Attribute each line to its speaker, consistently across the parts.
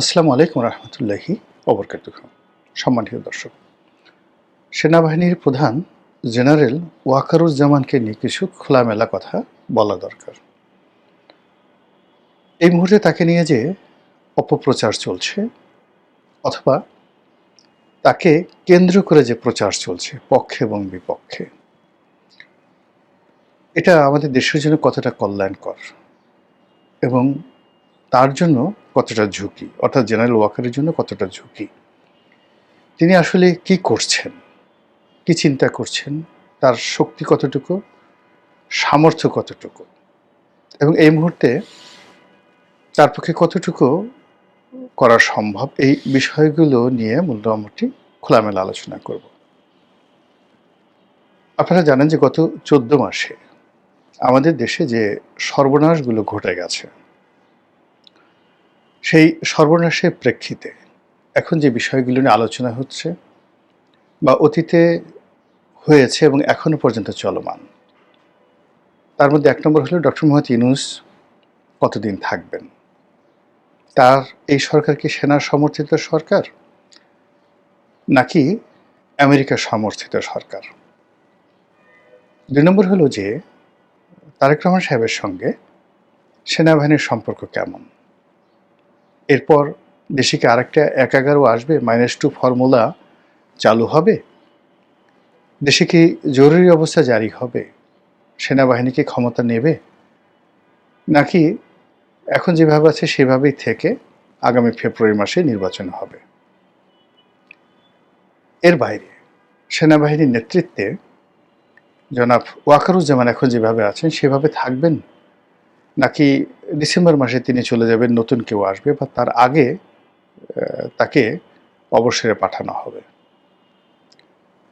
Speaker 1: আসসালামু আলাইকুম রহমতুল্লাহি অবরকাত সম্মানিত দর্শক, সেনাবাহিনীর প্রধান জেনারেল ওয়াকারুজ্জামানকে নিয়ে কিছু খোলামেলা কথা বলা দরকার। এই মুহূর্তে তাকে নিয়ে যে অপপ্রচার চলছে অথবা তাকে কেন্দ্র করে যে প্রচার চলছে পক্ষে এবং বিপক্ষে, এটা আমাদের দেশের জন্য কতটা কল্যাণকর এবং তার জন্য কতটা ঝুঁকি? অর্থাৎ জেনারেল ওয়াকারের জন্য কতটা ঝুঁকি? তিনি আসলে কি করছেন? কি চিন্তা করছেন? তার শক্তি কতটুকু? সামর্থ্য কতটুকু? এবং এই মুহূর্তে তার পক্ষে কতটুকু করা সম্ভব? এই বিষয়গুলো নিয়ে মোটামুটি খোলামেলা আলোচনা করব। আপনারা জানেন যে গত চোদ্দ মাসে আমাদের দেশে যে সর্বনাশগুলো ঘটে গেছে সেই সর্বনাশের প্রেক্ষিতে এখন যে বিষয়গুলো নিয়ে আলোচনা হচ্ছে বা অতীতে হয়েছে এবং এখনও পর্যন্ত চলমান, তার মধ্যে এক নম্বর হলো ডক্টর মোহাম্মদ ইউনুস কতদিন থাকবেন? তার এই সরকার কি সেনার সমর্থিত সরকার নাকি আমেরিকা সমর্থিত সরকার? দুই নম্বর হলো যে তারেক রহমান সাহেবের সঙ্গে সেনাবাহিনীর সম্পর্ক কেমন? এরপর দেশে আরেকটা এক এগারো আসবে? মাইনাস টু ফর্মুলা চালু হবে? দেশে কি জরুরি অবস্থা জারি হবে? সেনাবাহিনীকে ক্ষমতা নেবে? নাকি এখন যেভাবে আছে সেভাবেই থেকে আগামী ফেব্রুয়ারি মাসে নির্বাচন হবে? এর বাইরে, সেনাবাহিনীর নেতৃত্বে জনাব ওয়াকারুজ্জামান এখন যেভাবে আছেন, সেভাবে থাকবেন? নাকি ডিসেম্বর মাসে তিনি চলে যাবেন, নতুন কেউ আসবে, বা তার আগে তাকে অবসরে পাঠানো হবে।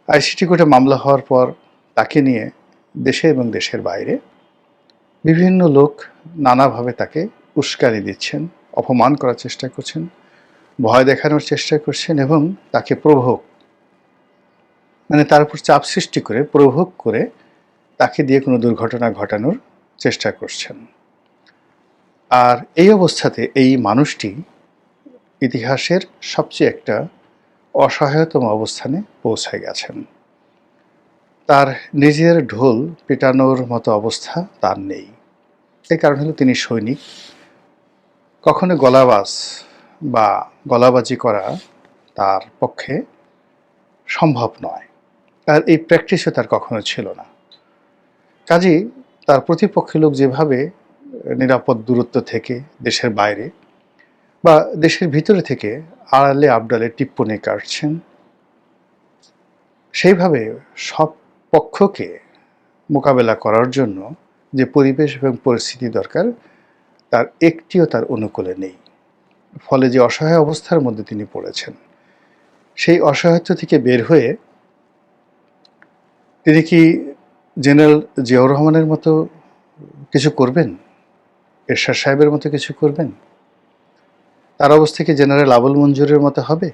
Speaker 1: আইসিটি কোর্টে মামলা হওয়ার পর তাকে নিয়ে দেশে এবং দেশের বাইরে বিভিন্ন লোক নানাভাবে তাকে উস্কানি দিচ্ছেন, অপমান করার চেষ্টা করছেন, ভয় দেখানোর চেষ্টা করছেন এবং তাকে প্রভোগ মানে তার উপর চাপ সৃষ্টি করে প্রভোগ করে তাকে দিয়ে কোনো দুর্ঘটনা ঘটানোর চেষ্টা করছেন। আর এই অবস্থাতে এই মানুষটি ইতিহাসের সবচেয়ে একটা অসহায়তম অবস্থানে পৌঁছে গেছেন। তার নিজের ঢোল পেটানোর মতো অবস্থা তার নেই। এই কারণ হলো তিনি সৈনিক। কখনো গলাবাজ বা গলাবাজি করা তার পক্ষে সম্ভব নয়। আর এই প্র্যাকটিসও তার কখনো ছিল না। কাজেই তার প্রতিপক্ষের লোক যেভাবে নিরাপদ দূরত্ব থেকে দেশের বাইরে বা দেশের ভিতরে থেকে আড়ালে আবডালে টিপ্পনি কাটছেন। সেইভাবে সব পক্ষকে মোকাবেলা করার জন্য যে পরিবেশ এবং পরিস্থিতি দরকার, তার একটিও তার অনুকূলে নেই। ফলে যে অসহায় অবস্থার মধ্যে তিনি পড়েছেন, সেই অসহায়ত্ব থেকে বের হয়ে তিনি কি জেনারেল জিয়াউর রহমানের মতো কিছু করবেন? এরশাদ সাহেবের মতো কিছু করবেন? তার অবস্থা কি জেনারেল আবুল মঞ্জুরের মতো হবে?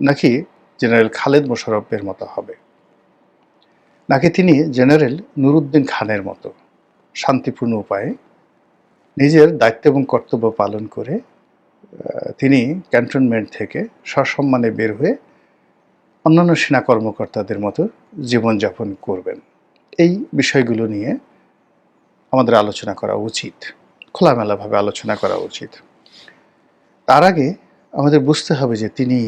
Speaker 1: নাকি জেনারেল খালেদ মোশারফের মতো হবে? নাকি তিনি জেনারেল নুরুদ্দিন খানের মতো শান্তিপূর্ণ উপায়ে নিজের দায়িত্ব এবং কর্তব্য পালন করে তিনি ক্যান্টনমেন্ট থেকে সসম্মানে বের হয়ে অন্যান্য সেনা কর্মকর্তাদের মতো জীবনযাপন করবেন? এই বিষয়গুলো নিয়ে আমাদের আলোচনা করা উচিত, খোলামেলাভাবে আলোচনা করা উচিত। তার আগে আমাদের বুঝতে হবে যে তিনি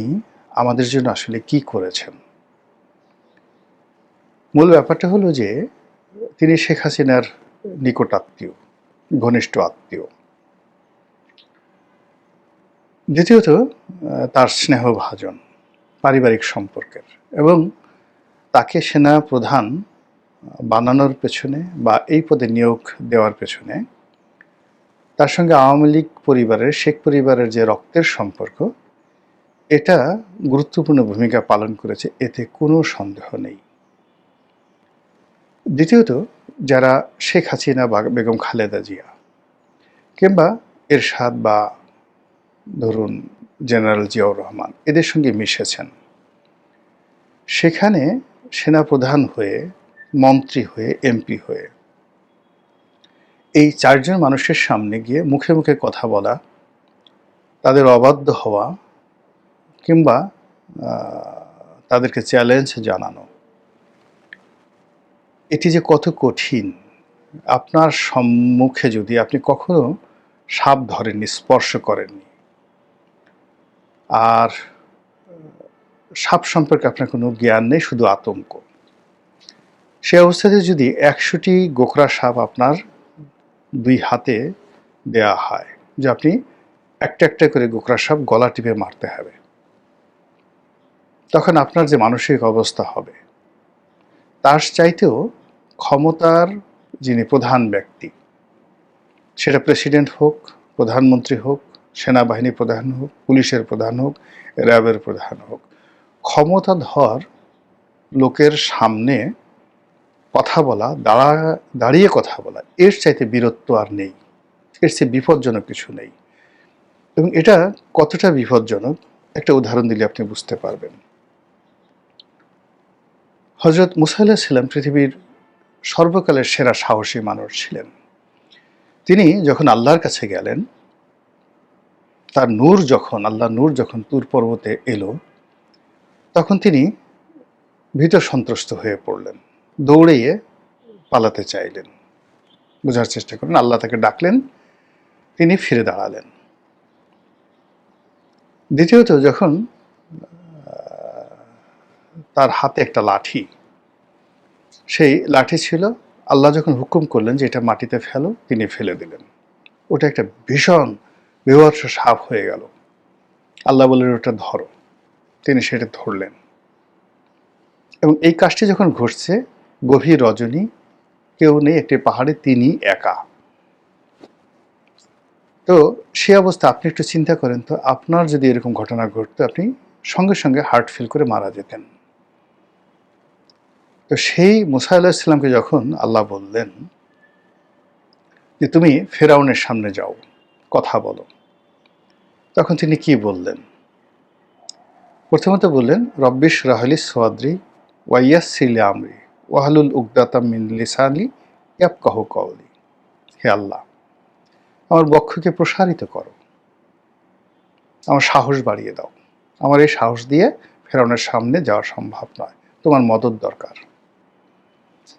Speaker 1: আমাদের জন্য আসলে কি করেছেন। মূল ব্যাপারটা হলো যে তিনি শেখ হাসিনার নিকট আত্মীয়, ঘনিষ্ঠ আত্মীয়। দ্বিতীয়ত তার স্নেহভাজন, পারিবারিক সম্পর্কের এবং তাকে সেনা প্রধান বানানোর পেছনে বা এই পদে নিয়োগ দেওয়ার পেছনে তার সঙ্গে আওয়ামী লীগ পরিবারের, শেখ পরিবারের যে রক্তের সম্পর্ক, এটা গুরুত্বপূর্ণ ভূমিকা পালন করেছে, এতে কোনো সন্দেহ নেই। দ্বিতীয়ত, যারা শেখ হাসিনা বা বেগম খালেদা জিয়া কিংবা এরশাদ বা ধরুন জেনারেল জিয়াউর রহমান, এদের সঙ্গে মিশেছেন। সেখানে সেনাপ্রধান হয়ে মন্ত্রী হয়ে, এমপি হয়ে। এই চারজন মানুষের সামনে গিয়ে মুখে মুখে কথা বলা, তাদের অবাধ্য হওয়া কিংবা তাদেরকে চ্যালেঞ্জ জানানো, এটি যে কত কঠিন। আপনার সম্মুখে যদি আপনি কখনো সাপ ধরেননি, স্পর্শ করেননি, আর সাপ সম্পর্কে আপনার কোনো জ্ঞান নেই, শুধু আতঙ্ক। সে অবস্থাতে যদি একশোটি গোখরা সাপ আপনার দুই হাতে দেয়া হয়, যে আপনি একটা একটা করে গোখরা সাপ গলা টিপে মারতে হবে, তখন আপনার যে মানসিক অবস্থা হবে, তার চাইতেও ক্ষমতার যিনি প্রধান ব্যক্তি, সেটা প্রেসিডেন্ট হোক, প্রধানমন্ত্রী হোক, সেনাবাহিনী প্রধান হোক, পুলিশের প্রধান হোক, র্যাবের প্রধান হোক, ক্ষমতাধর লোকের সামনে কথা বলা, দাঁড়া, দাঁড়িয়ে কথা বলা, এর চাইতে বীরত্ব আর নেই। এর চেয়ে বিপজ্জনক কিছু নেই। এবং এটা কতটা বিপজ্জনক, একটা উদাহরণ দিলে আপনি বুঝতে পারবেন। হজরত মুসাল্লাহ ছিলেন পৃথিবীর সর্বকালের সেরা সাহসী মানুষ ছিলেন। তিনি যখন আল্লাহর কাছে গেলেন, তার নূর যখন আল্লাহ নূর যখন তুর পর্বতে এলো, তখন তিনি ভীত সন্ত্রস্ত হয়ে পড়লেন। দৌড়িয়ে পালাতে চাইলেন। বোঝার চেষ্টা করেন, আল্লাহ তাকে ডাকলেন, তিনি ফিরে দাঁড়ালেন। দ্বিতীয়ত, যখন তার হাতে একটা লাঠি, সেই লাঠি ছিল, আল্লাহ যখন হুকুম করলেন যে এটা মাটিতে ফেলো, তিনি ফেলে দিলেন। ওটা একটা ভীষণ বিভৎস সাপ হয়ে গেল। আল্লাহ বললেন, ওটা ধরো। তিনি সেটা ধরলেন। এবং এই কাজটি যখন ঘটছে গভীর রজনী, কেউ নেই একটি পাহাড়ে, তিনি একা। তো সে অবস্থা, আপনি একটু চিন্তা করেন তো, আপনার যদি এরকম ঘটনা ঘটতো, আপনি সঙ্গে সঙ্গে হার্ট ফিল করে মারা যেতেন। তো সেই মুসা আল্লাহ ইসলামকে যখন আল্লাহ বললেন যে, তুমি ফেরাউনের সামনে যাও, কথা বলো। তখন তিনি কি বললেন? প্রথমত বললেন রব্বিশ রাহলি সোয়াদ্রি ওয়াইয়াস আমরি। ওয়াহালুল উকদাতাম মিন লিসানি ইয়াব কহ কওলি। হে আল্লাহ, আমার বক্ষকে প্রসারিত করো। আমার সাহস বাড়িয়ে দাও। আমার এই সাহস দিয়ে ফেরাউনের সামনে যাওয়া সম্ভব নয়। তোমার মদত দরকার।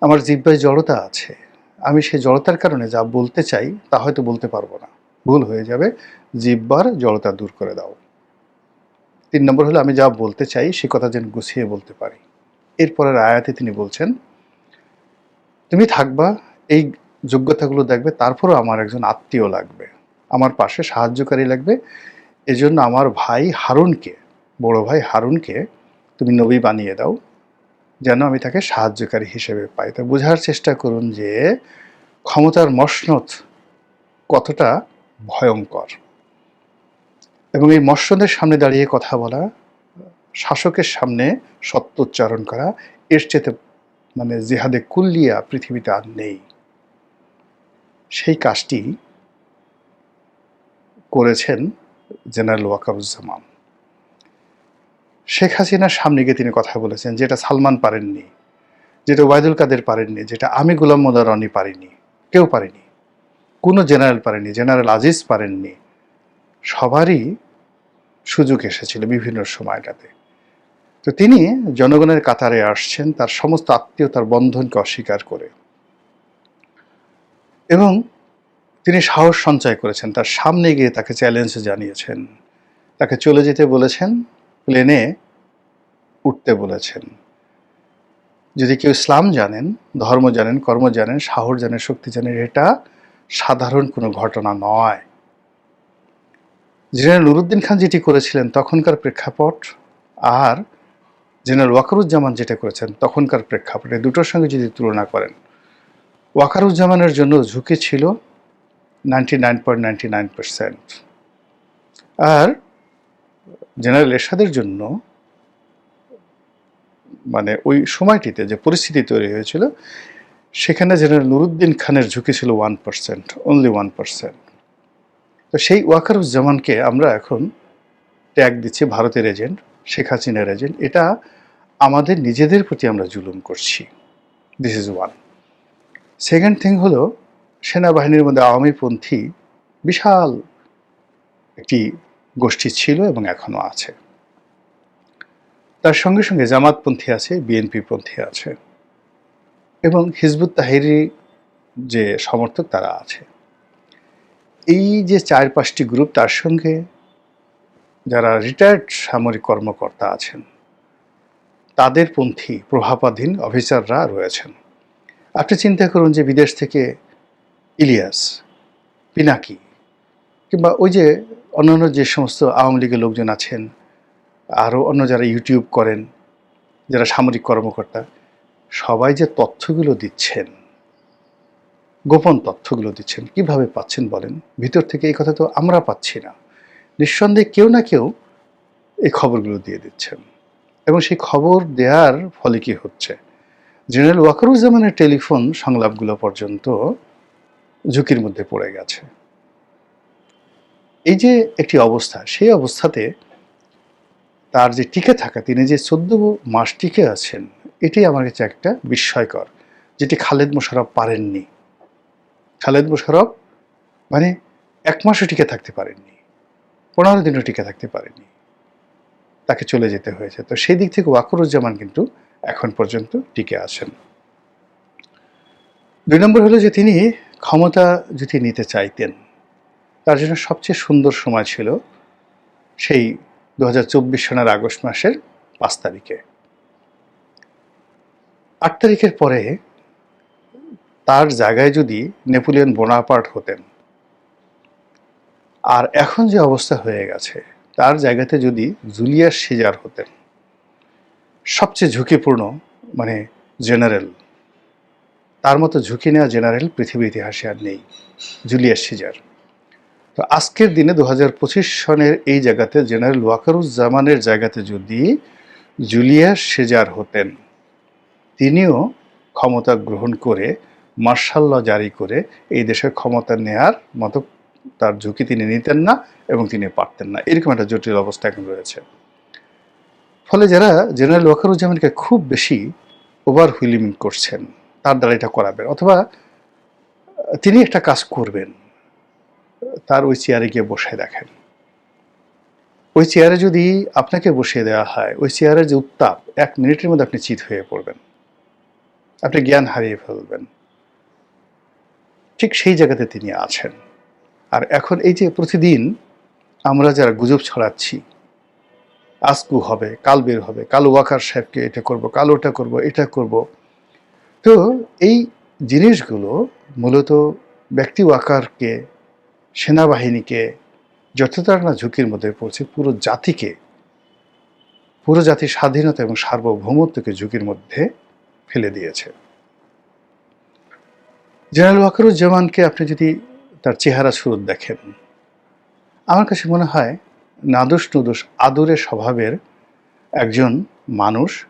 Speaker 1: আমার জিব্বায় জড়তা আছে। আমি সেই জড়তার কারণে যা বলতে চাই, তা হয়তো বলতে পারব না। ভুল হয়ে যাবে। জিব্বার জড়তা দূর করে দাও। তিন নম্বর হলো, আমি যা বলতে চাই, সে কথা যেন গুছিয়ে বলতে পারি। এরপরের আয়াতে তিনি বলছেন, তুমি থাকবা, এই যোগ্যতাগুলো দেখবে, তারপরও আমার একজন আত্মীয় লাগবে, আমার পাশে সাহায্যকারী লাগবে। এজন্য আমার ভাই হারুনকে, বড় ভাই হারুনকে তুমি নবী বানিয়ে দাও, যেন আমি তাকে সাহায্যকারী হিসেবে পাই। তা বোঝার চেষ্টা করুন যে ক্ষমতার মসনদ কতটা ভয়ঙ্কর। এবং এই মসনদের সামনে দাঁড়িয়ে কথা বলা শাসকের সামনে সত্য উচ্চারণ করা, এর চেতে মানে জেহাদে কুল্লিয়া পৃথিবীতে আর নেই। সেই কাজটি করেছেন জেনারেল ওয়াকাবুজ্জামান শেখ হাসিনার সামনে গিয়ে তিনি কথা বলেছেন যেটা সালমান পারেননি, যেটা ওয়াইদুল কাদের পারেননি, যেটা আমি গুলাম মোল্লা রনি পারিনি, কেউ পারেনি, কোনো জেনারেল পারেনি, জেনারেল আজিজ পারেননি, সবারই সুযোগ এসেছিল বিভিন্ন সময়টাতে। তো তিনি জনগণের কাতারে আসছেন, তার সমস্ত আত্মীয়তার বন্ধনকে অস্বীকার করে। এবং তিনি সাহস সঞ্চয় করেছেন, তার সামনে গিয়ে তাকে চ্যালেঞ্জ জানিয়েছেন। তাকে চলে যেতে বলেছেন, প্লেনে উঠতে বলেছেন। যদি কেউ ইসলাম জানেন, ধর্ম জানেন, কর্ম জানেন, সাহস জানেন, শক্তি জানেন, এটা সাধারণ কোনো ঘটনা নয়। জেনারেল নুরুদ্দিন খান যেটি করেছিলেন, তখনকার প্রেক্ষাপট আর জেনারেল ওয়াকারুজ্জামান যেটা করেছেন, তখনকার প্রেক্ষাপটে দুটোর সঙ্গে যদি তুলনা করেন, ওয়াকারুজ্জামানের জন্য ঝুঁকি ছিল ninety nine point nine percent. আর জেনারেল এরশাদের জন্য মানে ওই সময়টিতে যে পরিস্থিতি তৈরি হয়েছিল, সেখানে জেনারেল নুরুদ্দিন খানের ঝুঁকি ছিল one percent only one percent. তো সেই ওয়াকারুজ্জামানকে আমরা এখন ট্যাগ দিচ্ছি ভারতের এজেন্ট, শেখ হাসিনার এজেন্ট। এটা আমাদের নিজেদের প্রতি আমরা জুলুম করছি। This is one second thing হলো, সেনাবাহিনীর মধ্যে আওয়ামীপন্থী বিশাল একটি গোষ্ঠী ছিল এবং এখনও আছে। তার সঙ্গে সঙ্গে জামাতপন্থী আছে বিএনপি পন্থী আছে এবং হিজবুত তাহিরি যে সমর্থক তারা আছে। এই যে চার পাঁচটি গ্রুপ তার সঙ্গে যারা রিটায়ার্ড সামরিক কর্মকর্তা আছেন তাদের পন্থী প্রভাবাধীন অফিসাররা রয়েছেন। আপনি চিন্তা করুন যে বিদেশ থেকে ইলিয়াস, পিনাকি কিংবা ওই যে অন্যান্য যে সমস্ত আওয়ামী লীগের লোকজন আছেন, আরও অন্য যারা ইউটিউব করেন, যারা সামরিক কর্মকর্তা, সবাই যে তথ্যগুলো দিচ্ছেন, গোপন তথ্যগুলো দিচ্ছেন, কীভাবে পাচ্ছেন বলেন? ভিতর থেকে এই কথা তো আমরা পাচ্ছি না। নিঃসন্দেহে কেউ না কেউ এই খবরগুলো দিয়ে দিচ্ছেন। এবং সেই খবর দেওয়ার ফলে কি হচ্ছে? জেনারেল ওয়াকারুজ্জামানের টেলিফোন সংলাপগুলো পর্যন্ত ঝুঁকির মধ্যে পড়ে গেছে। এই যে একটি অবস্থা, সেই অবস্থাতে তার যে টিকে থাকা, তিনি যে চোদ্দ মাস টিকে আছেন, এটি আমার কাছে একটা বিস্ময়কর, যেটি খালেদ মোশারফ পারেননি। খালেদ মোশারফ মানে এক মাসও টিকে থাকতে পারেননি, পনেরো দিনও টিকে থাকতে পারেননি। তাকে চলে যেতে হয়েছে। তো সেই দিক থেকে ওয়াকুরুজ্জামান কিন্তু এখন পর্যন্ত টিকে আছেন। দুই নম্বর হলো যে তিনি ক্ষমতা যদি নিতে চাইতেন, তার জন্য সবচেয়ে সুন্দর সময় ছিল সেই দু হাজার চব্বিশ সনের আগস্ট মাসের পাঁচ তারিখে। আট তারিখের পরে তার জায়গায় যদি নেপোলিয়ন বোনাপার্ট হতেন, আর এখন যে অবস্থা হয়ে গেছে তার জায়গাতে যদি জুলিয়াস সিজার হতেন, সবচেয়ে ঝুঁকিপূর্ণ মানে জেনারেল, তার মতো ঝুঁকি নেওয়া জেনারেল পৃথিবীর ইতিহাসে আর নেই, জুলিয়াস সিজার তো আজকের দিনে দু হাজার পঁচিশ সনের এই জায়গাতে, জেনারেল ওয়াকারুজ্জামানের জায়গাতে যদি জুলিয়াস সিজার হতেন, তিনিও ক্ষমতা গ্রহণ করে, মার্শাল জারি করে এই দেশের ক্ষমতা নেয়ার মতো তার ঝুঁকি তিনি নিতেন না এবং তিনি পারতেন না। এরকম একটা জটিল অবস্থা এখন রয়েছে। ফলে যারা জেনারেল ওয়াকারুজ্জামানকে খুব বেশি ওভার হুইলিমিং করছেন, তার দ্বারা এটা করাবেন অথবা তিনি একটা কাজ করবেন, তার ওই চেয়ারে গিয়ে বসে দেখেন। ওই চেয়ারে যদি আপনাকে বসিয়ে দেওয়া হয়, ওই চেয়ারের যে উত্তাপ, এক মিনিটের মধ্যে আপনি চিত হয়ে পড়বেন। আপনি জ্ঞান হারিয়ে ফেলবেন। ঠিক সেই জায়গাতে তিনি আছেন। আর এখন এই যে প্রতিদিন আমরা যারা গুজব ছড়াচ্ছি, আজকু হবে, কাল বের হবে, কালো ওয়াকার সাহেবকে এটা করব, কাল ওটা করব, এটা করব। তো এই জিনিসগুলো মূলত ব্যক্তি ওয়াকারকে, সেনাবাহিনীকে যতটা না ঝুঁকির মধ্যে পড়ছে, পুরো জাতিকে, পুরো জাতির স্বাধীনতা এবং সার্বভৌমত্বকে ঝুঁকির মধ্যে ফেলে দিয়েছে। জেনারেল ওয়াকারুজ্জামানকে আপনি যদি তার চেহারা সুরত দেখেন। আমার কাছে মনে হয় নাদুস নুদুস আদুরে স্বভাবের একজন মানুষ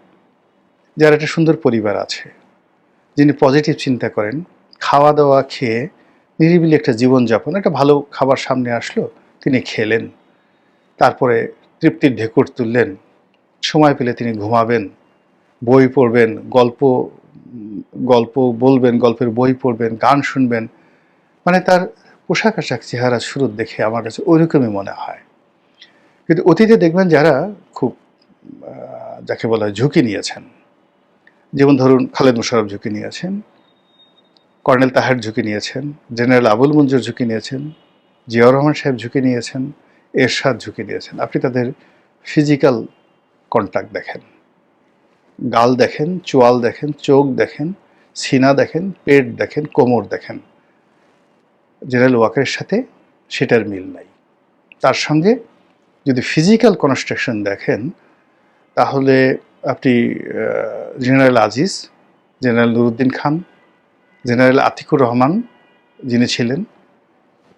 Speaker 1: যার একটা সুন্দর পরিবার আছে। যিনি পজিটিভ চিন্তা করেন খাওয়া দাওয়া খেয়ে নিরিবিলি একটা জীবনযাপন একটা ভালো খাবার সামনে আসলো, তিনি খেলেন। তারপরে তৃপ্তির ঢেকুর তুললেন। সময় পেলে তিনি ঘুমাবেন, বই পড়বেন, গল্প গল্প বলবেন, গল্পের বই পড়বেন, গান শুনবেন। মানে তার পোশাক আশাক, চেহারা, সুরত দেখে আমার কাছে ওইরকমই মনে হয়। কিন্তু অতীতে দেখবেন যারা খুব যাকে বলা হয় ঝুঁকি নিয়েছেন, যেমন ধরুন খালেদ মুশারফ ঝুঁকি নিয়েছেন, কর্নেল তাহের ঝুঁকি নিয়েছেন, জেনারেল আবুল মঞ্জুর ঝুঁকি নিয়েছেন, জিয়াউর রহমান সাহেব ঝুঁকি নিয়েছেন, এরশাদ ঝুঁকি নিয়েছেন। আপনি তাদের ফিজিক্যাল কন্ট্যাক্ট দেখেন, গাল দেখেন, চোয়াল দেখেন, চোখ দেখেন, সিনা দেখেন, পেট দেখেন, কোমর দেখেন। জেনারেল ওয়াকারের সাথে সেটার মিল নাই। তার সঙ্গে যদি ফিজিক্যাল কনস্ট্রাকশন দেখেন, তাহলে আপনি general Aziz, general Nuruddin Khan, general Atiqur Rahman যিনি ছিলেন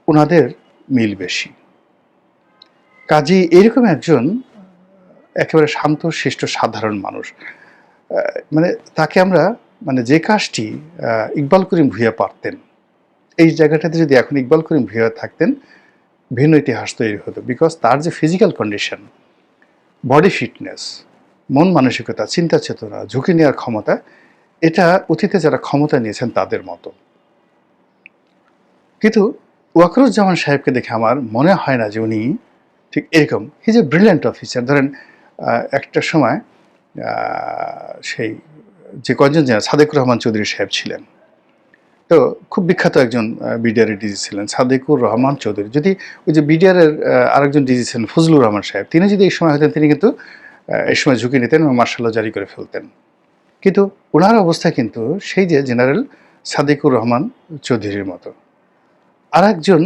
Speaker 1: ওনাদের মিল বেশি। কাজী এরকম একজন একেবারে শান্ত, শিষ্ট, সাধারণ মানুষ মানে তাকে আমরা মানে যে কাজটি ইকবাল করিম ভুইয়া পারতেন এই জায়গাটাতে যদি এখন ইকবাল করিম ভুইয়া থাকতেন, ভিন্ন ইতিহাস তৈরি হতো বিকজ তার যে ফিজিক্যাল কন্ডিশন বডি ফিটনেস মন মানসিকতা, চিন্তা চেতনা, ঝুঁকি নেওয়ার ক্ষমতা, এটা অতীতে যারা ক্ষমতা নিয়েছেন তাদের মতো। কিন্তু ওয়াকরুজ্জামান সাহেবকে দেখে আমার মনে হয় না যে উনি ঠিক এরকম। হি যে ব্রিলিয়ান্ট অফিসার ধরেন একটা সময় সেই যে কয়েকজন যেন সাদেকুর রহমান চৌধুরী সাহেব ছিলেন। তো খুব বিখ্যাত একজন বিডিআর ডিজি ছিলেন সাদেকুর রহমান চৌধুরী। যদি ওই যে বিডিআর এর আহ, আরেকজন ডিজি ছিলেন ফজলুর রহমান সাহেব তিনি যদি এই সময় হতেন তিনি কিন্তু এই সময় ঝুঁকি নিতেন এবং মার্শাল্লাহ জারি করে ফেলতেন। কিন্তু ওনার অবস্থা কিন্তু সেই যে জেনারেল সাদেকুর রহমান চৌধুরীর মতো। আর একজন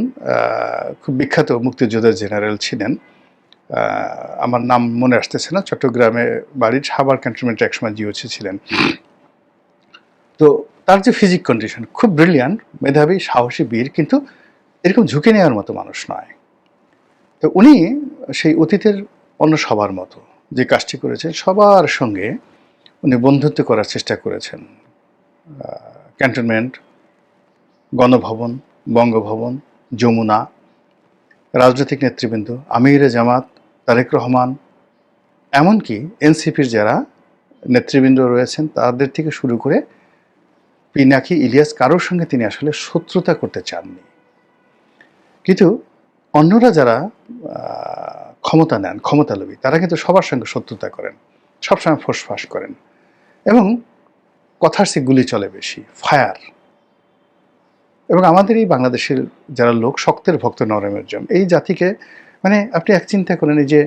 Speaker 1: খুব বিখ্যাত মুক্তিযোদ্ধা জেনারেল ছিলেন আমার নাম মনে আসতেছে না চট্টগ্রামে বাড়ির সাভার ক্যান্টনমেন্টে একসময় জিওছি ছিলেন। তো তার যে ফিজিক কন্ডিশন খুব ব্রিলিয়ান্ট মেধাবী, সাহসী বীর, কিন্তু এরকম ঝুঁকি নেওয়ার মতো মানুষ নয়। তো উনি সেই অতীতের অন্য সবার মতো যে কাজটি করেছেন সবার সঙ্গে উনি বন্ধুত্ব করার চেষ্টা করেছেন। ক্যান্টনমেন্ট গণভবন, বঙ্গভবন, যমুনা, রাজনৈতিক নেতৃবৃন্দ, আমির জামাত, তারেক রহমান, এমনকি এনসিপির যারা নেতৃবৃন্দ রয়েছেন, তাদের থেকে শুরু করে পিনাকি ইলিয়াস কারোর সঙ্গে তিনি আসলে শত্রুতা করতে চাননি? কিন্তু অন্যরা যারা ক্ষমতা নেন, ক্ষমতালোভী, তারা কিন্তু সবার সঙ্গে শত্রুতা করেন, সবসময় ফোসফাস করেন এবং কথার সে গুলি চলে বেশি, ফায়ার। এবং আমাদের এই বাংলাদেশের যারা লোক, শক্তের ভক্ত নরমের জন্য, এই জাতিকে মানে আপনি এক চিন্তা করেন, এই যে